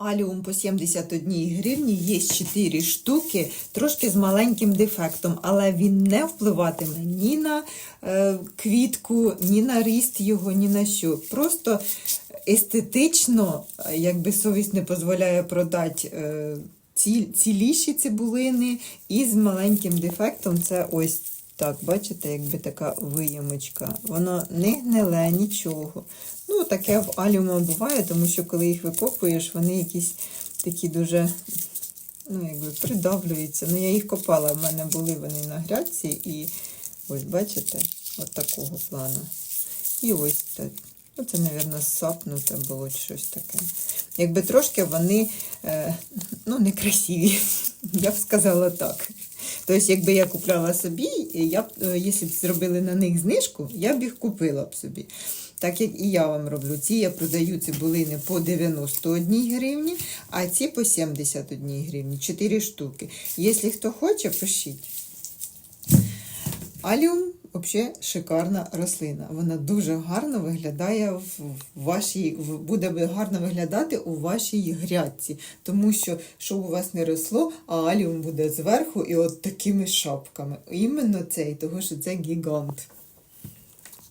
Аліум по 71 гривні є 4 штуки, трошки з маленьким дефектом, але він не впливатиме ні на е, квітку, ні на ріст його, ні на що. Просто естетично, якби совість не дозволяє продати е, ці, ціліші цибулини, і з маленьким дефектом це ось так, бачите, якби така виямочка. Воно не гниле, нічого. Ну, таке в аліума буває, тому що коли їх викопуєш, вони якісь такі дуже ну, якби придавлюються. Ну, я їх копала, в мене були вони на грядці, і ось, бачите, от такого плану. І ось так. Ну, це, мабуть, сапнуте було щось таке. Якби трошки вони е, ну, некрасиві, я б сказала так. Тобто, якби я купляла собі, я б, е, якщо б зробили на них знижку, я б їх купила б собі. Так як і я вам роблю. Ці я продаю цибулини по 91 гривні, а ці по 71 гривні. 4 штуки. Якщо хто хоче, пишіть. Аліум взагалі шикарна рослина. Вона дуже гарно виглядає в вашій, буде гарно виглядати у вашій грядці. Тому що, щоб у вас не росло, а аліум буде зверху і от такими шапками. Іменно цей, тому що це гігант.